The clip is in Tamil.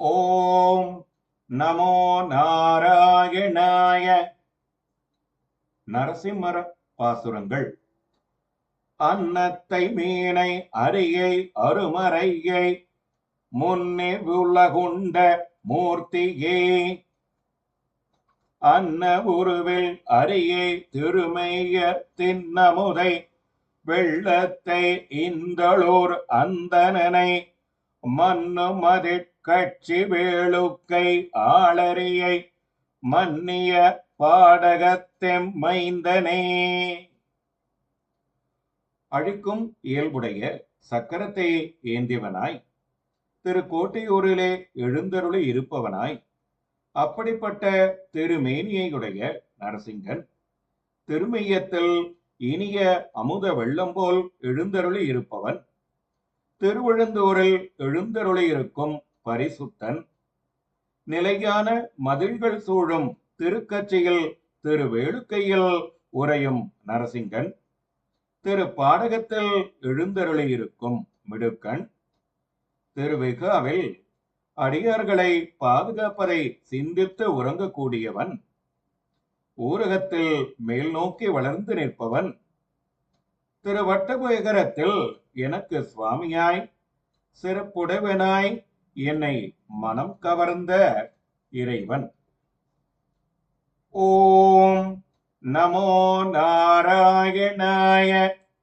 ஓம் நமோ நாராயணாய நரசிம்மர பாசுரங்கள். அன்னத்தை மீனை அரியை அருமறையை முன்னே உலகுண்ட மூர்த்தியே. அன்ன உருவில் அரியை திருமையர் தின்னமுதை வெள்ளத்தை இந்தளூர் அந்தனனை மன்னு கட்சி வேளுக்கை ஆளறியை மன்னிய பாடகத்தெம்மைந்தனே அழிக்கும் இயல்புடைய சக்கரத்தை ஏந்தியவனாய் திரு கோட்டையூரிலே எழுந்தருளி இருப்பவனாய் அப்படிப்பட்ட திருமேனியையுடைய நரசிங்கன் திருமையத்தில் இனிய அமுத வெள்ளம் போல் எழுந்தருளி இருப்பவன் திருவிழுந்தூரில் எழுந்தருளி இருக்கும் பரிசுத்தன். நிலையான மதில்கள் சூழும் திருக்கட்சியில் திரு வேளுக்கையில் உறையும் நரசிங்கன். திரு பாடகத்தில் எழுந்தருளி இருக்கும் மிடுக்கன். திருவிகாவில் அடியார்களை பாதுகாப்பதை சிந்தித்து உறங்கக்கூடியவன். ஊரகத்தில் மேல் நோக்கி வளர்ந்து நிற்பவன். திரு வட்டகுயகரத்தில் எனக்கு சுவாமியாய் சிறப்புடைவனாய் என்னை மனம் கவர்ந்த இறைவன். ஓம் நமோ நாராயணாய